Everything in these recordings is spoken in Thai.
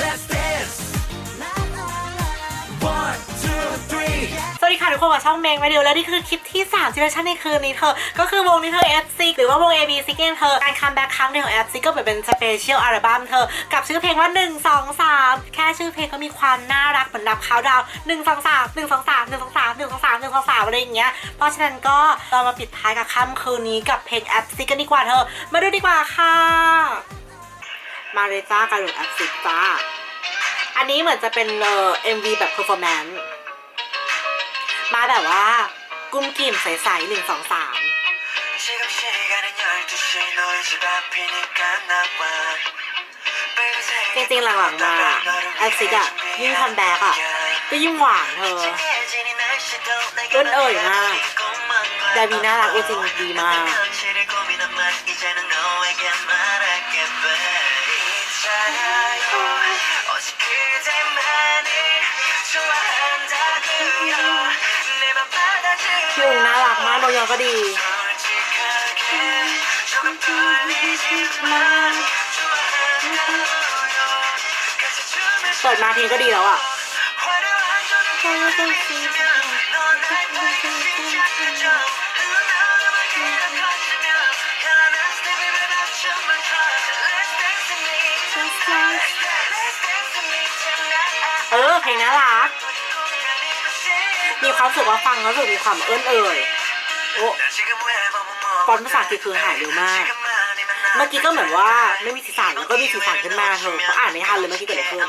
Let's dance. One, two, three. สวัสดีค่ะทุกคนกับช่องเมงมาเดียวแล้วนี่คือคลิปที่3ที่เราชั่นในคืนนี้เธอ ก็คือวงนี้เธอ FC หรือว่าวง AB ซิกเนเธอ การคัมแบ็กครั้งหนึ่งของ FC ก็เหมือนเป็นสเปเชียลอัลบั้มเธอ กับชื่อเพลงว่า 1 2 3 แค่ชื่อเพลงก็มีความน่ารักเหมือนนับเขาดาว1 2 3 1 2 3 1 2 3 1 2 3 1 2 3อะไรอย่างเงี้ย เพราะฉะนั้นก็เรามาปิดท้ายกับค่ำคืนนี้กับเพลง FC กันดีกว่าเธอ มาดูดีกว่าค่ะ มาเรซ่าการโหลดแอปสิจ้า อันนี้เหมือนจะเป็นเอ็มวีแบบเพอร์ฟอร์แมนซ์มาแบบว่ากุ้มกิ่มใสๆหนึ่งสองสามจริงๆหลังๆมาแอปซิกอะยิ่งคัมแบ็กอะก็ยิ่งหวานเธอต้นเอ่ยมากดาวีน่ารักโอจริงดีมาก พี่อุงน่ารักมากโดยองก็ดี เปิดมาเพลงก็ดีแล้วอะ เพลงน่ารัก มีความรู้สึกว่าฟังแล้วรู้สึกมีความเอื้อนเอ่ยโอ้ฟอนต์ภาษาอังกฤษคือหายเร็วมาก เมื่อกี้ก็เหมือนว่าไม่มีสีสันแล้วก็มีสีสันขึ้นมาเธอเพราะอ่านไม่ทันเลยเมื่อกี้เกิดอะไรขึ้น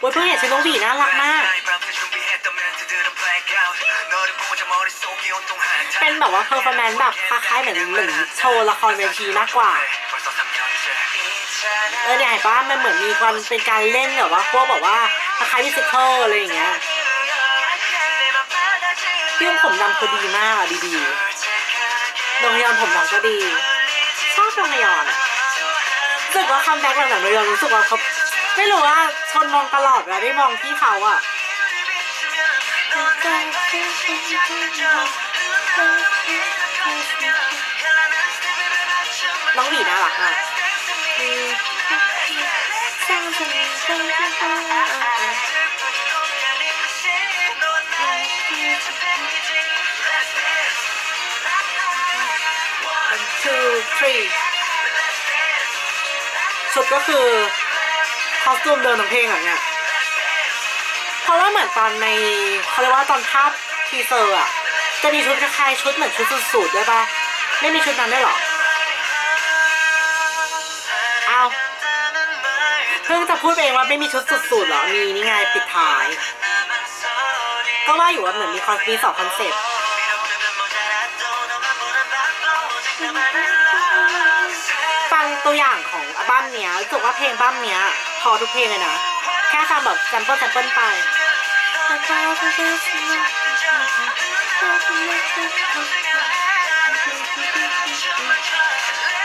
โอ้ยเพิ่งเห็นฉันน้องบีน่ารักมาก เป็นแบบว่าเพอร์ฟอร์แมนซ์นแบบคล้ายๆเหมือนเหมือนโชว์ละครเวทีมากกว่า เออเนี่ยเห็นป้ามันเหมือนมีความเป็นการเล่นแบบว่าพวกแบบว่าคล้ายๆมิวสิคลอะไรอย่างเงี้ยพี่ยงผมดำคือดีมากอะดีๆโรงยอนผมดำก็ดีชอบโรงยอนรู้สึกว่าคัมแบ็กหลังๆโรงยอนรู้สึกว่าเขาไม่รู้ว่าชนมองตลอดเวลาได้มองที่เขาอะ น้องหวีน่ารักมากชุดก็คือคอสตูมเดินของเพลงอะเนี่ย เพราะว่าเหมือนตอนในเขาเรียกว่าตอนภาพทีเซอร์อะจะมีชุดคล้ายๆชุดเหมือนชุดสูทๆด้วยปะไม่มีชุดนั้นได้หรอเอาเพิ่งจะพูดเองว่าไม่มีชุดสูทๆเหรอ มีนี่ไงปิดท้าย ก็ว่าอยู่ว่าเหมือนมีคอนมีสองคอนเซ็ปต์ฟังตัวอย่างของอัลบั้มเนี้ยรู้สึกว่าเพลงอัลบั้มเนี้ยพอทุกเพลงเลยนะ แค่ฟังแบบแซมเปิลแซมเปิลไป เ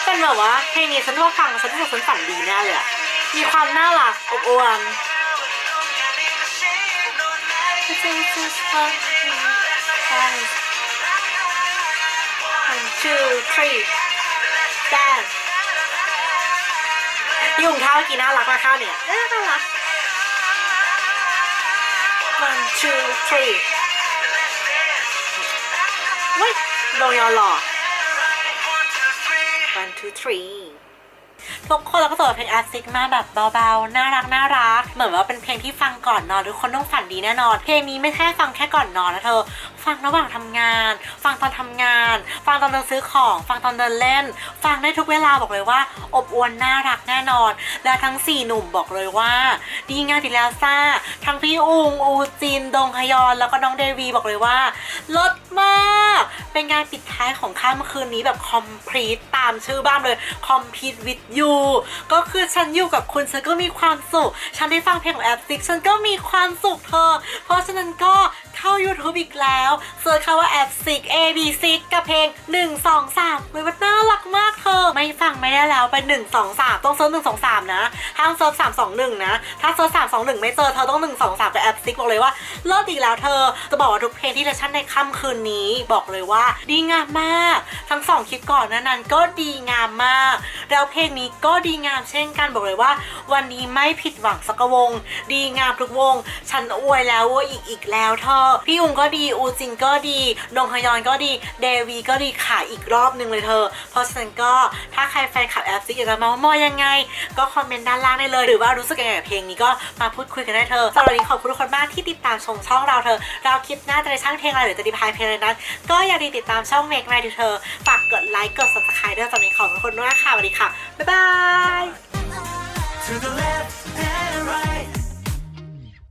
ป็นแบบว่าเพลงนี้ฉันว่าฟังฉันรู้สึกฉันฝันดีแน่เลยอะมีความน่ารักอบอวล one two three dance ยุ่งเท้าเมื่อกี้น่ารักมากข้าวเนี่ยเอ้ยน่ารัก one two three เว้ยโดนยอนหล่อ one two three ทุกคนเราก็ส่งเพลงอาร์ซิกมาแบบเบาๆ น่ารักน่ารัก เหมือนว่าเป็นเพลงที่ฟังก่อนนอนทุกคนต้องฝันดีแน่นอน เพลงนี้ไม่แค่ฟังแค่ก่อนนอนนะเธอ ฟังระหว่างทำงาน ฟังตอนทำงาน ฟังตอนเดินซื้อของ ฟังตอนเดินเล่น ฟังได้ทุกเวลาบอกเลยว่า อบอวลน่ารักแน่นอน และทั้ง 4 หนุ่มบอกเลยว่า ดีงามอีแล้วซ่า ทั้งพี่อุงอูจินดงฮยอนแล้วก็น้องเดวีบอกเลยว่าลดมาก เป็นงานปิดท้ายของค่ำคืนนี้แบบ complete ตามชื่อบ้านเลย complete with you ก็คือฉันอยู่กับคุณฉันก็มีความสุข ฉันได้ฟังเพลงของแอปซิกฉันก็มีความสุขเธอ เพราะฉะนั้นก็เข้า YouTube อีกแล้วเสิร์ชคำว่าแอปซิก A B ซิกกับเพลง 1 2 3มันมันน่ารักมากเธอ ไม่ฟังไม่ได้แล้วไป1 2 3ต้องเซิร์ช1 2 3นะห้ามเซิร์ช3 2 1นะ ถ้าเซิร์ช3 2 1ไม่เจอเธอต้อง1 2 3กับแอปซิกบอกเลยว่าเลิศอีกแล้วเธอจะบอกว่าทุกเพลงที่เลชั่นในค่ำคืนนี้บอกเลยว่า ดีงามมาก ทั้งสองคลิปก่อนนั้นก็ดีงามมาก แล้วเพลงนี้ก็ดีงามเช่นกันบอกเลยว่า วันนี้ไม่ผิดหวังสักวง ดีงามทุกวง ฉันอวยแล้วว่าอีกอีกแล้วเธอ พี่อุงก็ดีอูจินก็ดีนงฮยอนก็ดีเดวีก็ดีค่ะอีกรอบหนึ่งเลยเธอ เพราะฉะนั้นก็ถ้าใครแฟนคลับแอฟซิกอยากจะมาว่ามอยยังไง ก็คอมเมนต์ด้านล่างได้เลย หรือว่ารู้สึกยังไงกับเพลงนี้ก็มาพูดคุยกันได้เธอสำหรับวันนี้ขอบคุณทุกคนมากที่ติดตามชมช่องเราเธอ เราคลิปหน้าจะได้ช่างเพลงอะไรหรือจะดีพายเพลงอะไรนั้น ก็อย่าลืมติดตามช่องเมกไมดิเธอฝากกดไลค์กดซับสไครต์ด้วยสำหรับวันนี้ขอบคุณมากค่ะสวัสดีค่ะบ๊ายบาย To the left